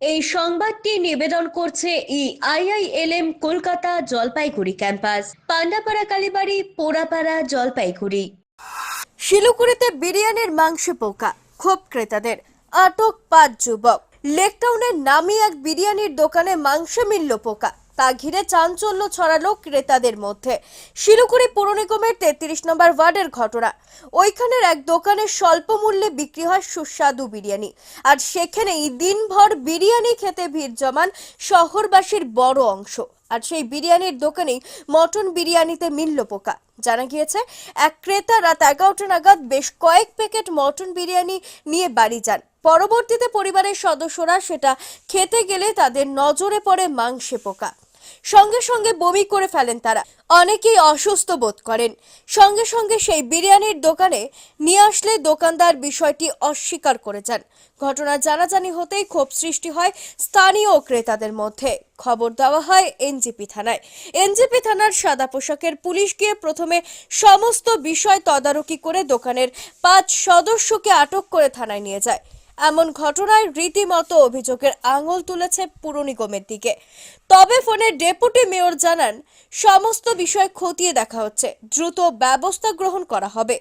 এই সংবাদটি নিবেদন করছে ই আইআইএলএম কলকাতা জলপাইগুড়ি ক্যাম্পাস। পান্ডাপাড়া কালীবাড়ি, পোড়াপাড়া জলপাইগুড়ি। শিলিগুড়িতে বিরিয়ানির মাংসে পোকা খুব ক্রেতাদের। আটক পাঁচ যুবক। লেকটাউনের নামি এক বিরিয়ানির দোকানে মাংস মিলল পোকা। তা ঘিরে চাঞ্চল্য ছড়ালো ক্রেতাদের মধ্যে। শিলিগুড়ি পৌর নিগমের তেত্রিশ নম্বর ওয়ার্ডের ঘটনা। ওইখানের এক দোকানে স্বল্প মূল্যে বিক্রি হয় সুস্বাদু বিরিয়ানি। আর সেখানেই দিনভর বিরিয়ানি খেতে ভিড় জমান শহরবাসীর বড় অংশ। আর সেই বিরিয়ানির দোকানেই মটন বিরিয়ানিতে মিলল পোকা। জানা গিয়েছে, এক ক্রেতা রাত এগারোটা নাগাদ বেশ কয়েক প্যাকেট মটন বিরিয়ানি নিয়ে বাড়ি যান। পরবর্তীতে পরিবারের সদস্যরা সেটা খেতে গেলে তাদের নজরে পড়ে মাংসে পোকা। সঙ্গে সঙ্গে বমি করে ফেলেন তারা। অনেকেই অসুস্থ বোধ করেন। সঙ্গে সঙ্গে সেই বিরিয়ানির দোকানে নিয়ে আসলে দোকানদার বিষয়টি অস্বীকার করে যান। ঘটনা জানাজানি হতেই ক্ষোভ সৃষ্টি হয় স্থানীয় ক্রেতাদের মধ্যে। খবর দেওয়া হয় এনজিপি থানায়। এনজিপি থানার সাদা পোশাকের পুলিশ গিয়ে প্রথমে সমস্ত বিষয় তদারকি করে দোকানের পাঁচ সদস্যকে আটক করে থানায় নিয়ে যায়। এমন ঘটনায় রীতিমতো অভিযোগের আঙুল তুলেছে পুর নিগমের দিকে। তবে ফোনে ডেপুটি মেয়র জানান, সমস্ত বিষয় খতিয়ে দেখা হচ্ছে, দ্রুত ব্যবস্থা গ্রহণ করা হবে।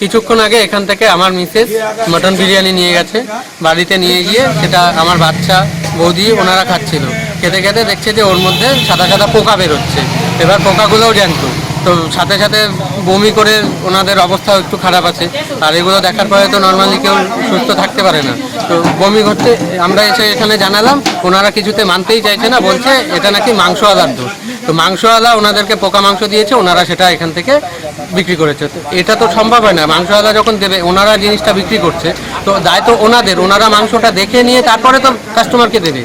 কিছুক্ষণ আগে এখান থেকে আমার মিসেস মটন বিরিয়ানি নিয়ে গেছে, বাড়িতে নিয়ে গিয়ে সেটা আমার বাচ্চা বৌদি ওনারা খাচ্ছিল। খেতে খেতে দেখছে যে ওর মধ্যে সাদা সাদা পোকা বেরোচ্ছে। এবার পোকাগুলোও জ্যান্ত। তো সাথে সাথে বমি করে ওনাদের অবস্থাও একটু খারাপ আছে। আর এগুলো দেখার পরে তো নর্মালি কেউ সুস্থ থাকতে পারে না। তো বমি করতে আমরা এসে এখানে জানালাম, ওনারা কিছুতে মানতেই চাইছে না, বলছে এটা নাকি মাংসওয়ালার দোষ। তো মাংসওয়ালা ওনাদেরকে পোকা মাংস দিয়েছে, ওনারা সেটা এখান থেকে বিক্রি করেছে। তো এটা তো সম্ভব হয় না, মাংসওয়ালা যখন দেবে, ওনারা জিনিসটা বিক্রি করছে। তো দায় তো ওনাদের, ওনারা মাংসটা দেখে নিয়ে তারপরে তো কাস্টমারকে দেবে।